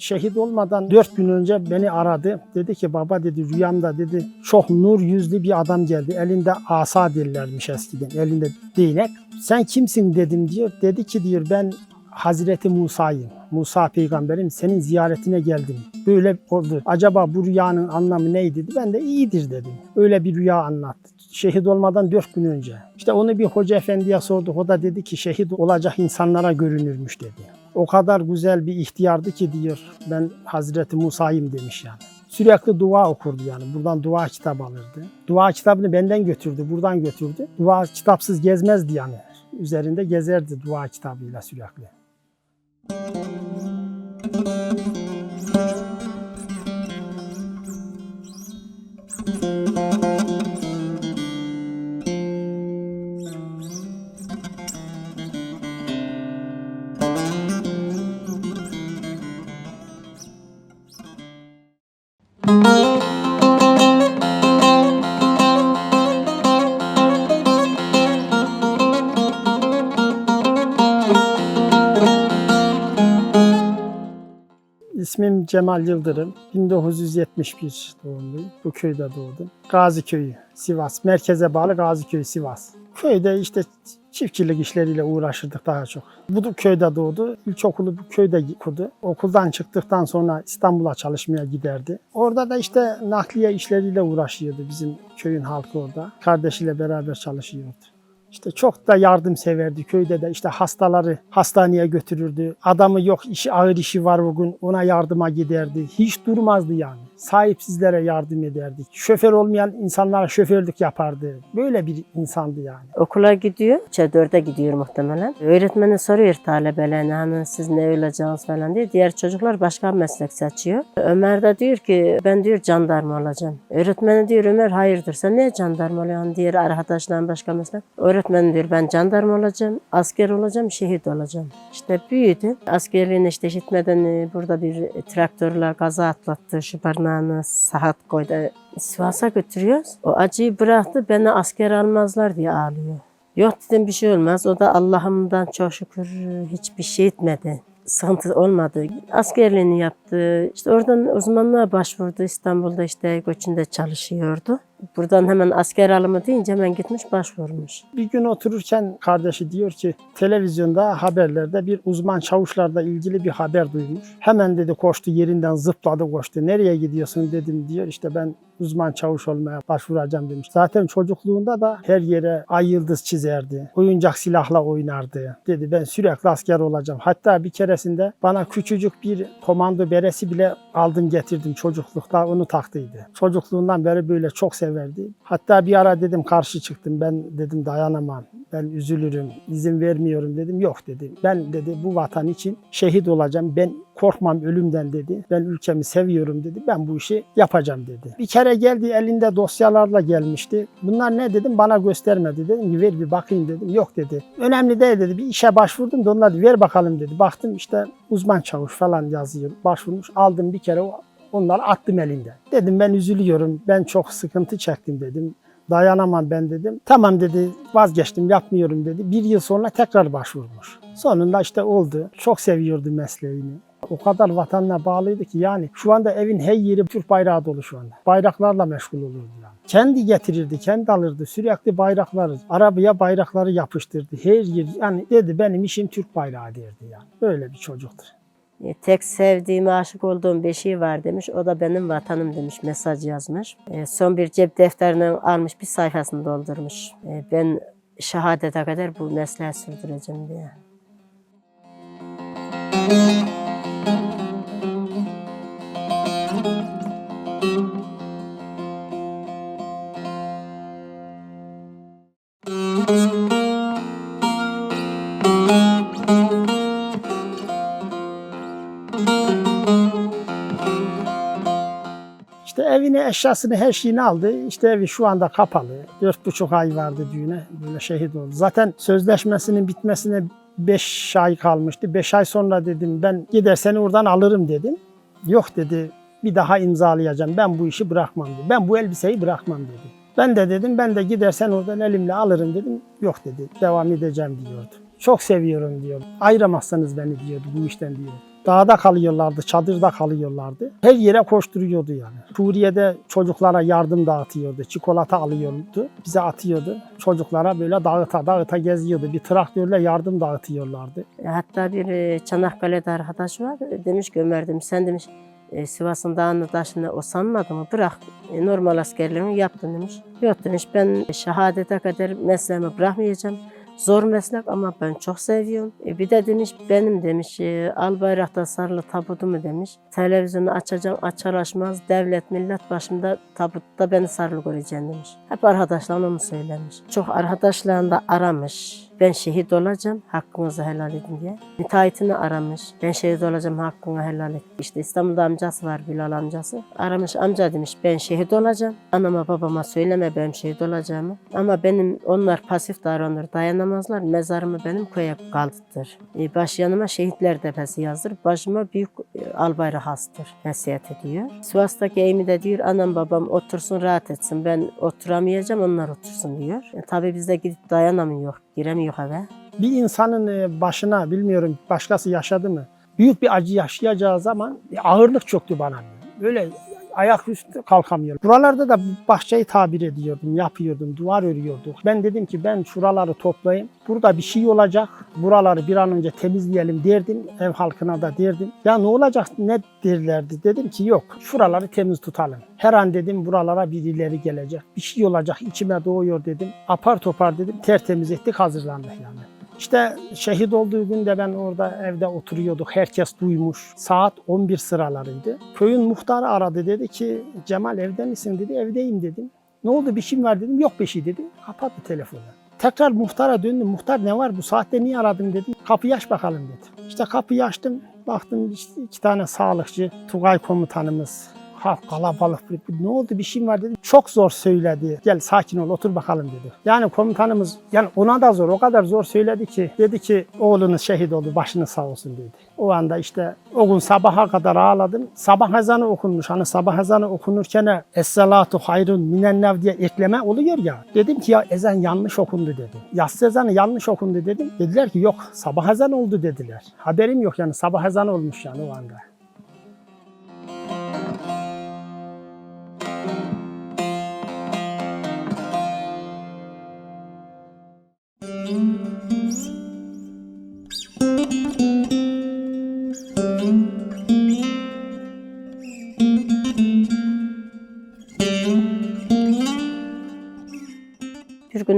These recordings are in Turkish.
şehit olmadan dört gün önce beni aradı. Dedi ki baba dedi rüyamda dedi çok nur yüzlü bir adam geldi. Elinde asa derlermiş eskiden. Elinde değnek. Sen kimsin dedim diyor. Dedi ki diyor ben Hazreti Musa'yım. Musa peygamberim senin ziyaretine geldim. Böyle oldu. Acaba bu rüyanın anlamı neydi? dedi. Ben de iyidir dedim. Öyle bir rüya anlattı. Şehit olmadan dört gün önce. İşte onu bir hoca efendiye sorduk. O da dedi ki şehit olacak insanlara görünürmüş dedi. O kadar güzel bir ihtiyardı ki diyor ben Hazreti Musa'yım demiş yani. Sürekli dua okurdu yani. Buradan dua kitabı alırdı. Dua kitabını benden götürdü, buradan götürdü. Dua kitapsız gezmezdi yani. Üzerinde gezerdi dua kitabıyla sürekli. İsmim Cemal Yıldırım. 1971 doğumluyum. Bu köyde doğdum. Gazi Köyü, Sivas. Merkeze bağlı Gazi Köyü, Sivas. Köyde işte çiftçilik işleriyle uğraşırdık daha çok. Bu köyde doğdu. İlkokulu bu köyde okudu. Okuldan çıktıktan sonra İstanbul'a çalışmaya giderdi. Orada da işte nakliye işleriyle uğraşıyordu bizim köyün halkı orada. Kardeşiyle beraber çalışıyordu. İşte çok da yardımseverdi köyde de işte hastaları hastaneye götürürdü. Adamı yok işi ağır işi var bugün ona yardıma giderdi. Hiç durmazdı yani. Sahipsizlere yardım ederdi. Şoför olmayan insanlara şoförlük yapardı. Böyle bir insandı yani. Okula gidiyor. Dörde gidiyor muhtemelen. Öğretmeni soruyor talebelerine hani siz ne olacaksınız falan diye. Diğer çocuklar başka meslek seçiyor. Ömer de diyor ki ben diyor jandarma olacağım. Öğretmeni diyor Ömer hayırdır sen niye jandarma oluyorsun? Diğer arkadaşların başka meslek. Öğretmen diyor ben jandarma olacağım, asker olacağım, şehit olacağım. İşte büyüdü. Askerliğine işte gitmeden e, burada bir traktörle kaza atlattı. Şu parmağını saat koydu. Sivas'a götürüyoruz. O acıyı bıraktı. Beni asker almazlar diye ağlıyor. Yok dedim bir şey olmaz. O da Allah'ımdan çok şükür hiçbir şey etmedi. Sıkıntı olmadı. Askerliğini yaptı. İşte oradan uzmanlığa başvurdu. İstanbul'da işte göçünde çalışıyordu. Buradan hemen asker alımı deyince hemen gitmiş başvurmuş. Bir gün otururken kardeşi diyor ki televizyonda haberlerde bir uzman çavuşlarla ilgili bir haber duymuş. Hemen dedi koştu yerinden zıpladı koştu. Nereye gidiyorsun dedim diyor. İşte ben uzman çavuş olmaya başvuracağım demiş. Zaten çocukluğunda da her yere ay yıldız çizerdi. Oyuncak silahla oynardı. Dedi ben sürekli asker olacağım. Hatta bir keresinde bana küçücük bir komando beresi bile aldım getirdim çocuklukta onu taktıydı. Çocukluğundan beri böyle çok severdi. Hatta bir ara dedim karşı çıktım. Ben dedim dayanamam. Ben üzülürüm. izin vermiyorum dedim. Yok dedi. Ben dedi bu vatan için şehit olacağım. Ben korkmam ölümden dedi. Ben ülkemi seviyorum dedi. Ben bu işi yapacağım dedi. Bir kere geldi elinde dosyalarla gelmişti. Bunlar ne dedim bana göstermedi dedim ki ver bir bakayım dedim. Yok dedi. Önemli değil dedi. Bir işe başvurdum da onlar ver bakalım dedi. Baktım işte uzman çavuş falan yazıyor. Başvurmuş. Aldım bir kere o Onları attım elinden. Dedim ben üzülüyorum. Ben çok sıkıntı çektim dedim. Dayanamam ben dedim. Tamam dedi vazgeçtim yapmıyorum dedi. Bir yıl sonra tekrar başvurmuş. Sonunda işte oldu. Çok seviyordu mesleğini. O kadar vatanına bağlıydı ki yani şu anda evin her yeri Türk bayrağı dolu şu anda. Bayraklarla meşgul olurdu yani. Kendi getirirdi, kendi alırdı. Sürekli bayrakları, arabaya bayrakları yapıştırdı. Her yer yani dedi benim işim Türk bayrağı derdi yani. Böyle bir çocuktur. E, Tek sevdiğim, aşık olduğum bir şey var demiş. O da benim vatanım demiş, mesaj yazmış. E, Son bir cep defterine almış, bir sayfasını doldurmuş. E, Ben şehadete kadar bu mesleği sürdüreceğim diye. İşte evini, eşyasını, her şeyini aldı. İşte evi şu anda kapalı. Dört buçuk ay vardı düğüne. Böyle şehit oldu. Zaten sözleşmesinin bitmesine beş ay kalmıştı. Beş ay sonra dedim ben gider seni oradan alırım dedim. Yok dedi bir daha imzalayacağım. Ben bu işi bırakmam dedi. Ben bu elbiseyi bırakmam dedi. Ben de dedim ben de gidersen oradan elimle alırım dedim. Yok dedi devam edeceğim diyordu. Çok seviyorum diyor. Ayıramazsanız beni diyordu bu işten diyordu. Dağda kalıyorlardı, çadırda kalıyorlardı. Her yere koşturuyordu yani. Suriye'de çocuklara yardım dağıtıyordu. Çikolata alıyordu, bize atıyordu. Çocuklara böyle dağıta dağıta geziyordu. Bir traktörle yardım dağıtıyorlardı. Hatta bir e, Çanakkale'de arkadaş var. Demiş ki sen demiş e, Sivas'ın dağını taşını o sanmadı mı? Bırak e, normal askerliğini yaptın demiş. Yok demiş ben şehadete kadar mesleğimi bırakmayacağım. Zor meslek ama ben çok seviyorum. E, bir de demiş benim demiş e, al bayrakta sarılı tabutumu demiş. Televizyonu açacağım açar açmaz devlet millet başımda tabutta beni sarılı göreceğim demiş. Hep arkadaşlarına onu söylemiş. Çok arkadaşlarını da aramış. Ben şehit olacağım, hakkınızı helal edin diye. Müteahhitini aramış. Ben şehit olacağım, hakkını helal et. İşte İstanbul'da amcası var, Bilal amcası. Aramış, amca demiş, ben şehit olacağım. Anama babama söyleme benim şehit olacağımı. Ama benim, onlar pasif davranır, dayanamazlar. Mezarımı benim köye kaldırtır. E, baş yanıma şehitler tepesi yazdır. Başıma büyük e, albayrak hastır. Nasihat ediyor. Sivas'taki evimi de diyor, anam babam otursun rahat etsin. Ben oturamayacağım, onlar otursun diyor. E, tabii biz gidip dayanamıyor, giremiyor eve. Bir insanın e, başına bilmiyorum başkası yaşadı mı? Büyük bir acı yaşayacağı zaman bir ağırlık çöktü bana. Böyle ayak üstü kalkamıyorum. Buralarda da bahçeyi tabir ediyordum, yapıyordum, duvar örüyorduk. Ben dedim ki ben şuraları toplayayım. Burada bir şey olacak. Buraları bir an önce temizleyelim derdim. Ev halkına da derdim. Ya ne olacak ne derlerdi. Dedim ki yok şuraları temiz tutalım. Her an dedim buralara birileri gelecek. Bir şey olacak içime doğuyor dedim. Apar topar dedim tertemiz ettik hazırlandık yani. İşte şehit olduğu günde ben orada evde oturuyorduk. Herkes duymuş. Saat 11 sıralarıydı. Köyün muhtarı aradı dedi ki Cemal evde misin dedi. Evdeyim dedim. Ne oldu bir şey var dedim. Yok bir şey dedi. Kapattı telefonu. Tekrar muhtara döndüm. Muhtar ne var bu saatte niye aradın dedim. Kapıyı aç bakalım dedi. İşte kapıyı açtım. Baktım işte iki tane sağlıkçı. Tugay komutanımız. Ha kalabalık bir, ne oldu bir şey var dedim. Çok zor söyledi. Gel sakin ol otur bakalım dedi. Yani komutanımız yani ona da zor o kadar zor söyledi ki dedi ki oğlunuz şehit oldu başınız sağ olsun dedi. O anda işte o gün sabaha kadar ağladım. Sabah ezanı okunmuş. Hani sabah ezanı okunurken Es-salatu hayrun minennev diye ekleme oluyor ya. Dedim ki ya ezan yanlış okundu dedim. Yatsı ezanı yanlış okundu dedim. Dediler ki yok sabah ezanı oldu dediler. Haberim yok yani sabah ezanı olmuş yani o anda.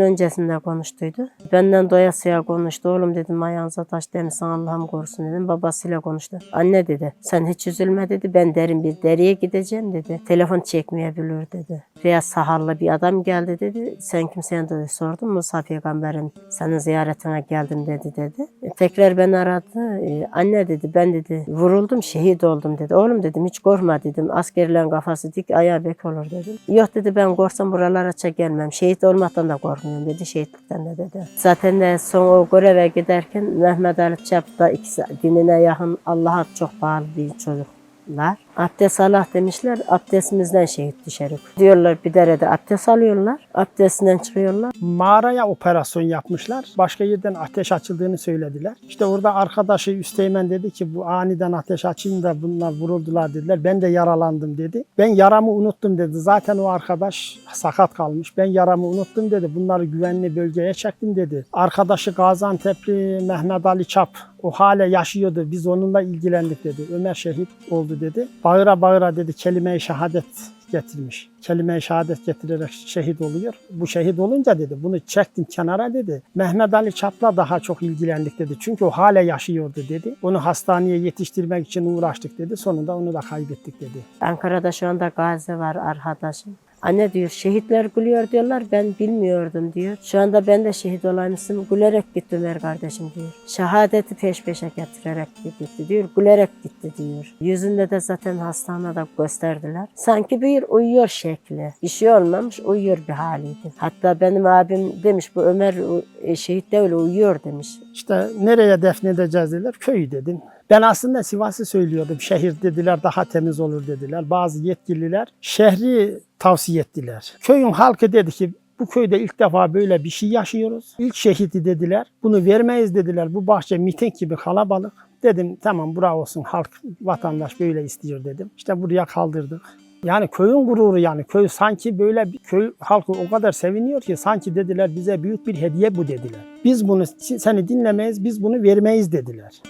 Öncesinde konuştuydu. Benden doyasıya konuştu. Oğlum dedim ayağınıza taş demişsin Allah'ım korusun dedim. Babasıyla konuştu. Anne dedi sen hiç üzülme dedi. Ben derin bir deriye gideceğim dedi. Telefon çekmeyebilir dedi. Veya saharlı bir adam geldi dedi. Sen kimseye dedi sordum. Musa peygamberin senin ziyaretine geldim dedi dedi. E, tekrar beni aradı. E, anne dedi ben dedi vuruldum şehit oldum dedi. Oğlum dedim hiç korkma dedim. Askerlerin kafası dik ayağı bek olur dedim. Yok dedi ben korksam buralara çek gelmem. Şehit olmaktan da korkmuyorum dedi. Şehitlikten de dedi. Zaten de son o göreve giderken Mehmet Ali Çap da ikisi dinine yakın Allah'a çok bağlı bir çocuklar. Abdest Allah demişler. Abdestimizden şehit düşerik. Diyorlar bir derede abdest alıyorlar. Abdestinden çıkıyorlar. mağaraya operasyon yapmışlar. Başka yerden ateş açıldığını söylediler. İşte orada arkadaşı Üsteğmen dedi ki bu aniden ateş açınca bunlar vuruldular dediler. Ben de yaralandım dedi. Ben yaramı unuttum dedi. Zaten o arkadaş sakat kalmış. Ben yaramı unuttum dedi. Bunları güvenli bölgeye çektim dedi. Arkadaşı Gaziantep'li Mehmet Ali Çap o hala yaşıyordu. Biz onunla ilgilendik dedi. Ömer şehit oldu dedi. Bağıra bağıra dedi kelime-i şehadet getirmiş. Kelime-i şehadet getirerek şehit oluyor. Bu şehit olunca dedi bunu çektim kenara dedi. Mehmet Ali Çap'la daha çok ilgilendik dedi. Çünkü o hala yaşıyordu dedi. Onu hastaneye yetiştirmek için uğraştık dedi. Sonunda onu da kaybettik dedi. Ankara'da şu anda gazi var arkadaşım. Anne diyor şehitler gülüyor diyorlar ben bilmiyordum diyor. Şu anda ben de şehit olaymışım gülerek gitti Ömer kardeşim diyor. Şehadeti peş peşe getirerek gitti diyor. Gülerek gitti diyor. Yüzünde de zaten hastanede gösterdiler. Sanki bir uyuyor şekli. Bir şey olmamış uyuyor bir haliydi. Hatta benim abim demiş bu Ömer e, şehit de öyle uyuyor demiş. İşte nereye defnedeceğiz dediler. Köyü dedim. Ben aslında Sivas'ı söylüyordum. Şehir dediler daha temiz olur dediler. Bazı yetkililer şehri tavsiye ettiler. Köyün halkı dedi ki Bu köyde ilk defa böyle bir şey yaşıyoruz. İlk şehidi dediler. Bunu vermeyiz dediler. Bu bahçe miting gibi kalabalık. Dedim tamam bravo olsun halk, vatandaş böyle istiyor dedim. İşte buraya kaldırdık. Yani köyün gururu yani köy sanki böyle bir köy halkı o kadar seviniyor ki sanki dediler bize büyük bir hediye bu dediler. Biz bunu seni dinlemeyiz biz bunu vermeyiz dediler.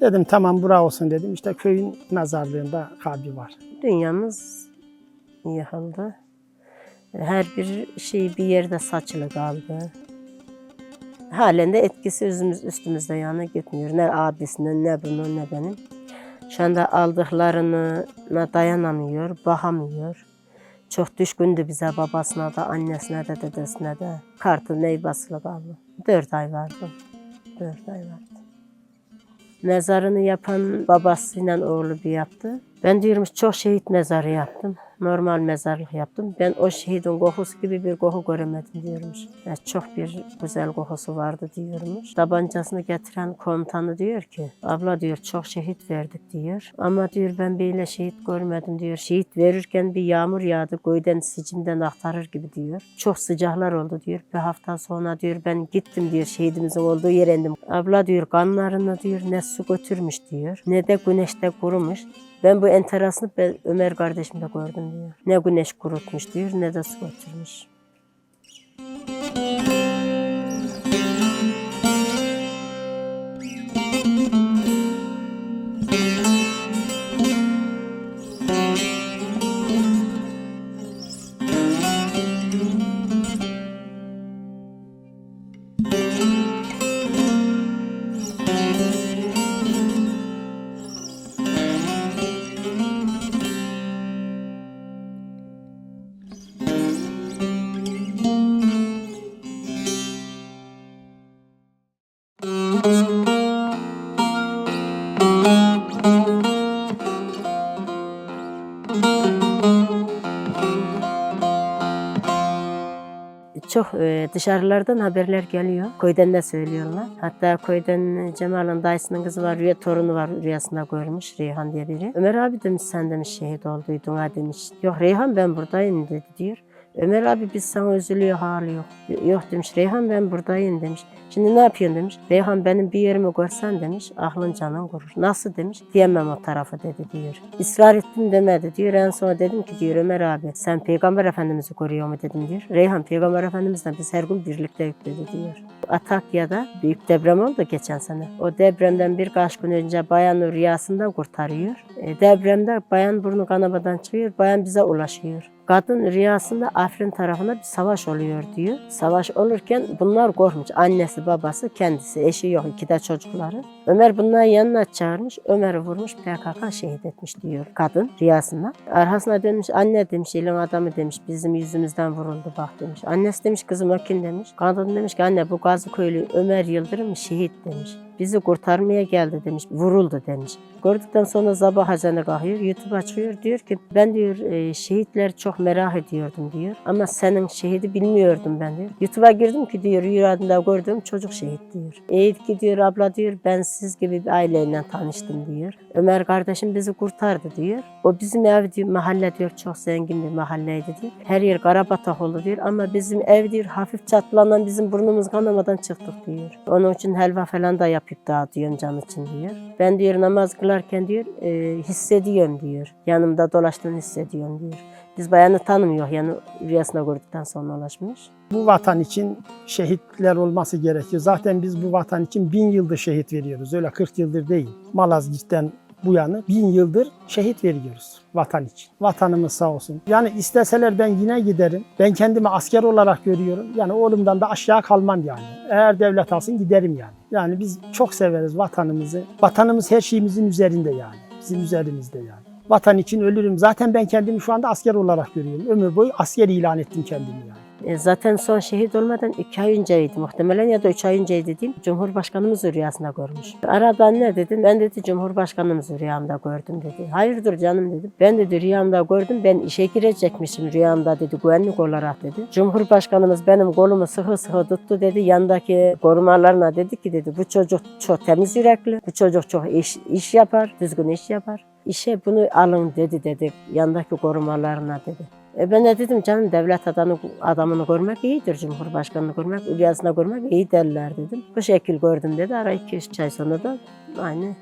Dedim tamam bravo olsun dedim. İşte köyün mezarlığında kalbi var. Dünyamız yıkıldı. Her bir şey bir yerde saçılı kaldı. Halen de etkisi üzümüz, üstümüzde yani gitmiyor. Ne abisinin, ne bunun, ne benim. Şu anda aldıklarına dayanamıyor, bakamıyor. Çok düşkündü bize babasına da, annesine de, dedesine de. Kartı ney basılı kaldı. Dört ay vardı. Dört ay vardı. Mezarını yapan babasıyla oğlu bir yaptı. Ben diyorum çok şehit mezarı yaptım. Normal mezarlık yaptım. Ben o şehidin kokusu gibi bir koku göremedim diyormuş. Ya çok bir güzel kokusu vardı diyormuş. Tabancasını getiren komutanı diyor ki abla diyor çok şehit verdik diyor. Ama diyor ben böyle şehit görmedim diyor. Şehit verirken bir yağmur yağdı göğden sicimden aktarır gibi diyor. Çok sıcaklar oldu diyor. Bir hafta sonra diyor ben gittim diyor şehidimizin olduğu yere indim. Abla diyor kanlarını diyor ne su götürmüş diyor. Ne de güneşte kurumuş. Ben bu enterasını ben Ömer kardeşimde gördüm diyor. Ne güneş kurutmuş diyor ne de su götürmüş. Dışarılardan haberler geliyor. Köyden de söylüyorlar. Hatta köyden Cemal'ın dayısının kızı var, rüya torunu var rüyasında görmüş Reyhan diye biri. Ömer abi demiş sen demiş şehit olduydun ha demiş. Yok Reyhan ben buradayım dedi diyor. Ömer abi biz sana üzülüyor hali yok. Yok demiş Reyhan ben buradayım demiş. Şimdi ne yapıyorsun demiş. Reyhan benim bir yerimi görsen demiş. Aklın canın kurur. Nasıl demiş. Diyemem o tarafa dedi diyor. Israr ettim demedi diyor. En sonra dedim ki diyor Ömer abi sen Peygamber Efendimiz'i koruyor mu dedim diyor. Reyhan Peygamber Efendimiz'le biz her gün birlikte yükledi diyor. Atakya'da büyük deprem oldu geçen sene. O depremden birkaç gün önce bayanı rüyasından kurtarıyor. E, depremde bayan burnu kanabadan çıkıyor. Bayan bize ulaşıyor. Kadın rüyasında Afrin tarafına bir savaş oluyor diyor. Savaş olurken bunlar korkmuş. Annesi, babası, kendisi, eşi yok. iki de çocukları. Ömer bunları yanına çağırmış. Ömer'i vurmuş PKK şehit etmiş diyor kadın rüyasında. Arkasına dönmüş anne demiş elin adamı demiş bizim yüzümüzden vuruldu bak demiş. Annesi demiş kızım o kim demiş. Kadın demiş ki anne bu Gazıköylü Ömer Yıldırım şehit demiş. Bizi kurtarmaya geldi demiş. Vuruldu demiş. Gördükten sonra sabah hazine kalkıyor. YouTube açıyor. Diyor ki ben diyor e, şehitler çok merak ediyordum diyor. Ama senin şehidi bilmiyordum ben diyor. YouTube'a girdim ki diyor rüyamda gördüğüm çocuk şehit diyor. İyi ki diyor abla diyor ben siz gibi bir aileyle tanıştım diyor. Ömer kardeşim bizi kurtardı diyor. O bizim ev diyor mahalle diyor çok zengin bir mahalleydi diyor. Her yer karabatak oldu diyor ama bizim ev diyor hafif çatlanan bizim burnumuz kanamadan çıktık diyor. Onun için helva falan da yapıp dağıtıyorum can için diyor. Ben diyor namaz kılarken diyor e, hissediyorum diyor. Yanımda dolaştığını hissediyorum diyor. Biz bayanı tanımıyor yani rüyasında gördükten sonra ulaşmış. Bu vatan için şehitler olması gerekiyor. Zaten biz bu vatan için bin yıldır şehit veriyoruz. Öyle 40 yıldır değil. Malazgirt'ten bu yanı bin yıldır şehit veriyoruz vatan için. Vatanımız sağ olsun. Yani isteseler ben yine giderim. Ben kendimi asker olarak görüyorum. Yani oğlumdan da aşağı kalmam yani. Eğer devlet alsın giderim yani. Yani biz çok severiz vatanımızı. Vatanımız her şeyimizin üzerinde yani. Bizim üzerimizde yani. Vatan için ölürüm. Zaten ben kendimi şu anda asker olarak görüyorum. Ömür boyu asker ilan ettim kendimi yani. E, zaten son şehit olmadan iki ay önceydi muhtemelen ya da üç ay önceydi diyeyim. Cumhurbaşkanımız rüyasında görmüş. Aradan ne dedim? Ben dedi Cumhurbaşkanımız rüyamda gördüm dedi. Hayırdır canım dedim. Ben dedi rüyamda gördüm. Ben işe girecekmişim rüyamda dedi güvenlik olarak dedi. Cumhurbaşkanımız benim kolumu sıkı sıkı tuttu dedi. Yandaki korumalarına dedi ki dedi bu çocuk çok temiz yürekli. Bu çocuk çok iş, iş yapar, düzgün iş yapar. İşe bunu alın dedi dedi yandaki korumalarına dedi. E ben de dedim canım devlet adamı, adamını görmek iyidir. Cumhurbaşkanını görmek, ülyasını görmek iyi derler dedim. Bu şekil gördüm dedi. Ara 2-3 çay sonra da aynı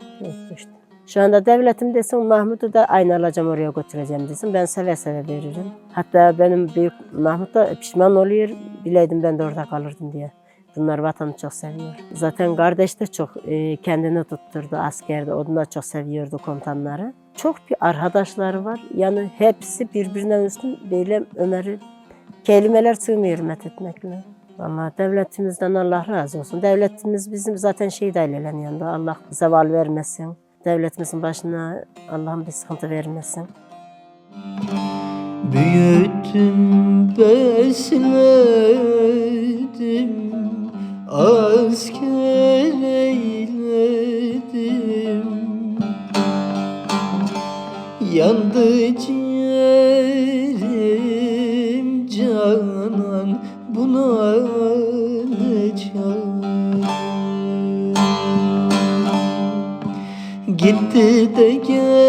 işte. Şu anda devletim desin Mahmut'u da aynı alacağım oraya götüreceğim desin. Ben seve seve veririm. Hatta benim büyük Mahmut da pişman oluyor. Bileydim ben de orada kalırdım diye. Bunlar vatanı çok seviyor. Zaten kardeş de çok e, kendini tutturdu askerde. Onu da çok seviyordu komutanları. Çok bir arkadaşları var. Yani hepsi birbirinden üstün. Böyle Ömer'i kelimeler sığmıyor met etmekle. Vallahi devletimizden Allah razı olsun. Devletimiz bizim zaten şehit ailelerin yanında. Allah zeval vermesin. Devletimizin başına Allah'ın bir sıkıntı vermesin. Büyüttüm, besledim, asker Yandı ciğerim canan, buna ne çare? Gitti de gelmedi